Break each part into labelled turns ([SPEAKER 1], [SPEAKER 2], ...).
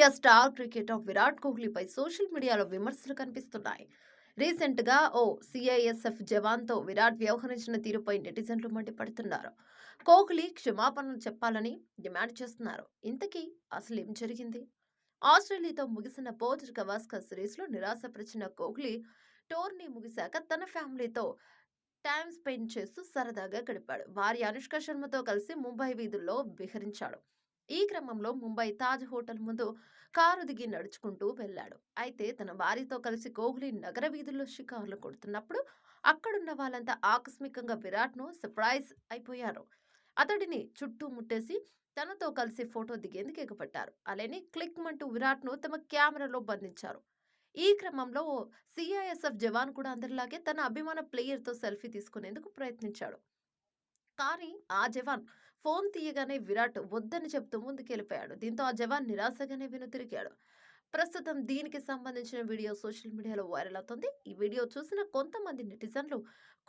[SPEAKER 1] India star cricketer Virat కోహ్లీపై social మీడియాలో విమర్శలు కనిపిస్తున్నాయి. రీసెంట్గా ఓ సిఐఎస్ఎఫ్ జవాన్తో విరాట్ వ్యవహరించిన తీరుపై నెటిజన్లు మండిపడుతున్నారు. కోహ్లీ క్షమాపణలు చెప్పాలని డిమాండ్ చేస్తున్నారు. ఇంతకీ అసలు ఏం జరిగింది? ఆస్ట్రేలియాతో ముగిసిన పోర్ట్ గవాస్కర్ సిరీస్లో నిరాశపరిచిన కోహ్లీ టోర్నీ ముగిశాక తన ఫ్యామిలీతో టైం స్పెండ్ చేస్తూ సరదాగా గడిపాడు. భార్య అనుష్క శర్మతో కలిసి ముంబై వీధుల్లో విహరించాడు. ఈ క్రమంలో ముంబై తాజ్ హోటల్ ముందు కారు దిగి నడుచుకుంటూ వెళ్ళాడు. అయితే తన భార్యతో కలిసి కోహ్లీ నగర వీధుల్లో షికార్లు కొడుతున్నప్పుడు అక్కడున్న వాళ్ళంతా ఆకస్మికంగా విరాట్ను సర్ప్రైజ్ అయిపోయారు. అతడిని చుట్టూ ముట్టేసి తనతో కలిసి ఫోటో దిగేందుకు ఎగపట్టారు అలానే క్లిక్ మంటూ విరాట్ను తమ కెమెరాలో బంధించారు. ఈ క్రమంలో ఓ సిఐఎస్ఎఫ్ జవాన్ కూడా అందరిలాగే తన అభిమాన ప్లేయర్తో సెల్ఫీ తీసుకునేందుకు ప్రయత్నించాడు. కానీ ఆ జవాన్ ఫోన్ తీయగానే విరాట్ వద్దని చెప్తూ ముందుకెళ్ళిపోయాడు. దీంతో ఆ జవాన్ నిరాశగానే వెనుతిరిగాడు ప్రస్తుతం దీనికి సంబంధించిన వీడియో సోషల్ మీడియాలో వైరల్ అవుతుంది. ఈ వీడియో చూసిన కొంతమంది నెటిజన్లు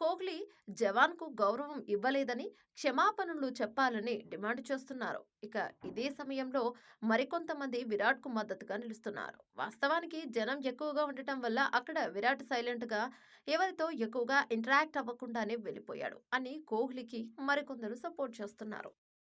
[SPEAKER 1] కోహ్లీ జవాన్కు గౌరవం ఇవ్వలేదని క్షమాపణలు చెప్పాలని డిమాండ్ చేస్తున్నారు. ఇక ఇదే సమయంలో మరికొంతమంది విరాట్కు మద్దతుగా నిలుస్తున్నారు. వాస్తవానికి జనం ఎక్కువగా ఉండటం వల్ల అక్కడ విరాట్ సైలెంట్గా ఎవరితో ఎక్కువగా ఇంటరాక్ట్ అవ్వకుండానే వెళ్ళిపోయాడు అని కోహ్లీకి మరికొందరు సపోర్ట్ చేస్తున్నారు.